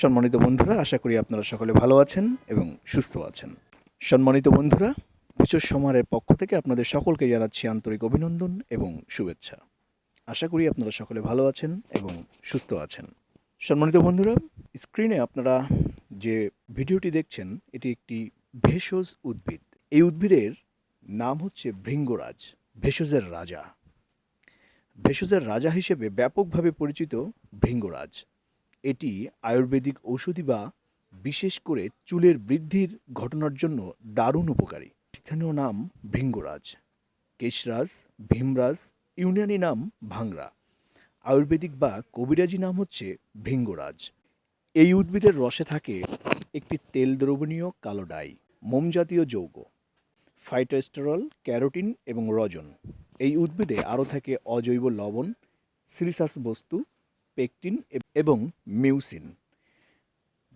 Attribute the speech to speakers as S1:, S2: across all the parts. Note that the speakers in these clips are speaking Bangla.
S1: সম্মানিত বন্ধুরা, আশা করি আপনারা সকলে ভালো আছেন এবং সুস্থ আছেন। সম্মানিত বন্ধুরা, বিশেষ সমারের পক্ষ থেকে আপনাদের সকলকে জানাচ্ছি আন্তরিক অভিনন্দন এবং শুভেচ্ছা। আশা করি আপনারা সকলে ভালো আছেন এবং সুস্থ আছেন। সম্মানিত বন্ধুরা, স্ক্রিনে আপনারা যে ভিডিওটি দেখছেন, এটি একটি ভেষজ উদ্ভিদ। এই উদ্ভিদের নাম হচ্ছে ভৃঙ্গরাজ, ভেষজের রাজা। ভেষজের রাজা হিসেবে ব্যাপকভাবে পরিচিত ভৃঙ্গরাজ। এটি আয়ুর্বেদিক ঔষধি বা বিশেষ করে চুলের বৃদ্ধির ঘটনার জন্য দারুণ উপকারী। স্থানীয় নাম ভৃঙ্গরাজ, কেশরাজ, ভীমরাজ ইউনানি নাম ভাংরা। আয়ুর্বেদিক বা কবিরাজি নাম হচ্ছে ভৃঙ্গরাজ। এই উদ্ভিদের রসে থাকে একটি তেল দ্রবণীয় কালো ডাই, মোম জাতীয় যৌগ ফাইটোস্টেরল ক্যারোটিন এবং রজন। এই উদ্ভিদে আরও থাকে অজৈব লবণ, সিলিসাস বস্তু পেকটিন এবং মিউসিন।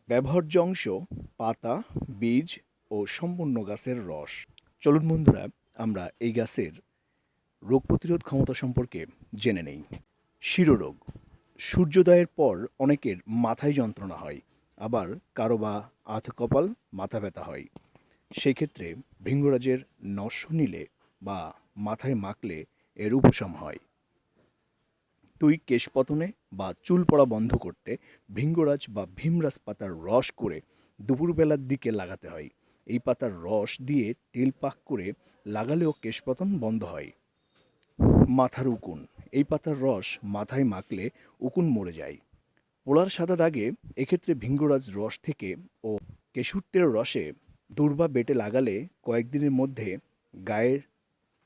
S1: ব্যবহার্য অংশ পাতা, বীজ ও সম্পূর্ণ গাছের রস। চলুন বন্ধুরা, আমরা এই গাছের রোগ প্রতিরোধ ক্ষমতা সম্পর্কে জেনে নেই। শিরোরোগ। সূর্যোদয়ের পর অনেকের মাথায় যন্ত্রণা হয়, আবার কারও বা আধ কপাল মাথা ব্যথা হয়। সেই ক্ষেত্রে ভৃঙ্গরাজের নস্য নিলে বা মাথায় মাখলে এর উপশম হয়। তুই কেশপতনে বা চুল পড়া বন্ধ করতে ভৃঙ্গরাজ বা ভীমরাজ পাতার রস করে দুপুরবেলার দিকে লাগাতে হয়। এই পাতার রস দিয়ে তেল পাক করে লাগালেও কেশপতন বন্ধ হয়। মাথার উকুন। এই পাতার রস মাথায় মাখলে উকুন মরে যায়। পোলার সাদা দাগে এক্ষেত্রে ভিঙ্গরাজ রস থেকে ও কেশুরতের রসে দুর্বা বেটে লাগালে কয়েকদিনের মধ্যে গায়ের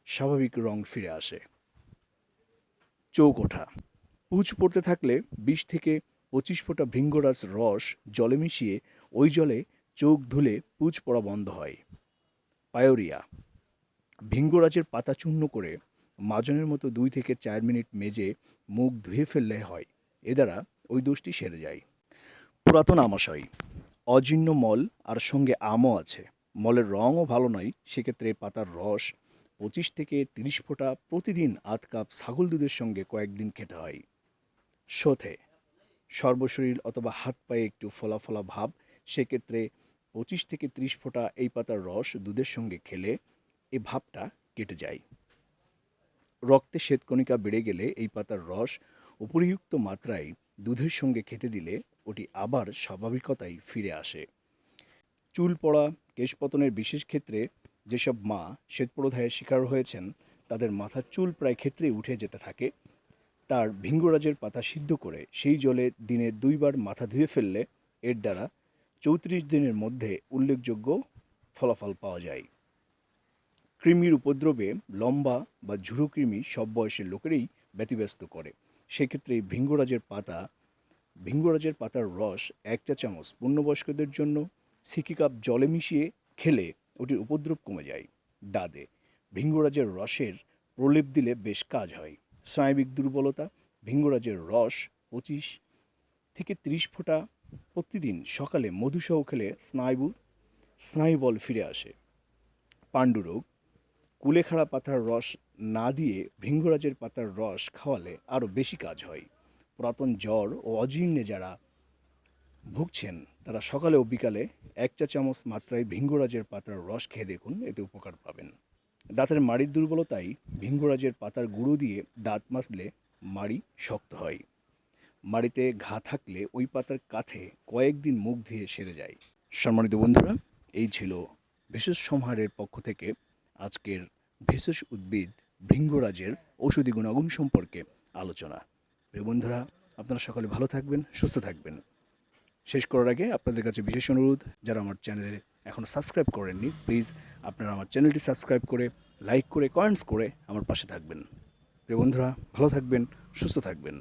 S1: স্বাভাবিক রং ফিরে আসে। চৌক ওঠা পুঁজ পড়তে থাকলে বিশ থেকে পঁচিশ ফোঁটা ভৃঙ্গরাজ রস জলে মিশিয়ে ওই জলে চোখ ধুলে পুঁজ পড়া বন্ধ হয়। পায়োরিয়া। ভিঙ্গরাজের পাতা চূর্ণ করে মাজনের মতো দুই থেকে চার মিনিট মেজে মুখ ধুয়ে ফেললে হয়। এ দ্বারা ওই দোষটি সেরে যায়। পুরাতন আমাশয়। অজীর্ণ মল আর সঙ্গে আমও আছে। মলের রঙও ভালো নয়, সেক্ষেত্রে পাতার রস পঁচিশ থেকে তিরিশ ফোঁটা প্রতিদিন আধ কাপ ছাগল দুধের সঙ্গে কয়েকদিন খেতে হয়। শোথে সর্বশরীর অথবা হাত পায়ে একটু ফোলা ফোলা ভাব, সেক্ষেত্রে পঁচিশ থেকে ত্রিশ ফোঁটা এই পাতার রস দুধের সঙ্গে খেলে এই ভাবটা কেটে যায়। রক্তে শ্বেতকণিকা বেড়ে গেলে এই পাতার রস উপরিযুক্ত মাত্রায় দুধের সঙ্গে খেতে দিলে ওটি আবার স্বাভাবিকতায় ফিরে আসে। চুল পড়া কেশপতনের বিশেষ ক্ষেত্রে যেসব মা শ্বেতপ্রদাহের শিকার হয়েছেন, তাদের মাথার চুল প্রায় ক্ষেত্রে উঠে যেতে থাকে। তার ভিঙ্গরাজের পাতা সিদ্ধ করে সেই জলে দিনে দুইবার মাথা ধুয়ে ফেললে এর দ্বারা চৌত্রিশ দিনের মধ্যে উল্লেখযোগ্য ফলাফল পাওয়া যায়। কৃমির উপদ্রবে লম্বা বা ঝুড়ো কৃমি সব বয়সের লোকেরই ব্যতিব্যস্ত করে। সেক্ষেত্রে ভিঙ্গরাজের পাতা, ভিঙ্গরাজের পাতার রস এক চা চামচ পূর্ণবয়স্কদের জন্য, সিকি কাপ জলে মিশিয়ে খেলে ওটির উপদ্রব কমে যায় দাদে। ভিঙ্গরাজের রসের প্রলেপ দিলে বেশ কাজ হয়। স্নায়বিক দুর্বলতা, ভিঙ্গরাজের রস পঁচিশ থেকে ত্রিশ ফোঁটা প্রতিদিন সকালে মধুসহ খেলে স্নায়ু, স্নায়ুবল ফিরে আসে। পাণ্ডুরোগ, কুলেখাড়া পাতার রস না দিয়ে ভিঙ্গরাজের পাতার রস খাওয়ালে আরও বেশি কাজ হয়। পুরাতন জ্বর ও অজীর্ণে যারা ভুগছেন তারা সকালে ও বিকালে এক চা চামচ মাত্রায় ভিঙ্গরাজের পাতার রস খেয়ে দেখুন, এতে উপকার পাবেন। দাঁতের মাড়ির দুর্বলতায় ভিঙ্গরাজের পাতার গুঁড়ো দিয়ে দাঁত মাজলে মাড়ি শক্ত হয়। মাড়িতে ঘা থাকলে ওই পাতার কাঁথে কয়েকদিন মুখ ধুয়ে সেরে যায়। সম্মানিত বন্ধুরা, এই ছিল বিশেষ সংহারের পক্ষ থেকে আজকের ভেষজ উদ্ভিদ ভৃঙ্গরাজের ঔষধি গুণাগুণ সম্পর্কে আলোচনা। প্রিয় বন্ধুরা, আপনারা সকলে ভালো থাকবেন, সুস্থ থাকবেন। শেষ করার আগে আপনাদের কাছে বিশেষ অনুরোধ, যারা আমার চ্যানেলে এখনও সাবস্ক্রাইব করেননি, প্লিজ আপনারা আমার চ্যানেলটি সাবস্ক্রাইব করে, লাইক করে, কমেন্টস করে আমার পাশে থাকবেন। প্রিয় বন্ধুরা, ভালো থাকবেন, সুস্থ থাকবেন।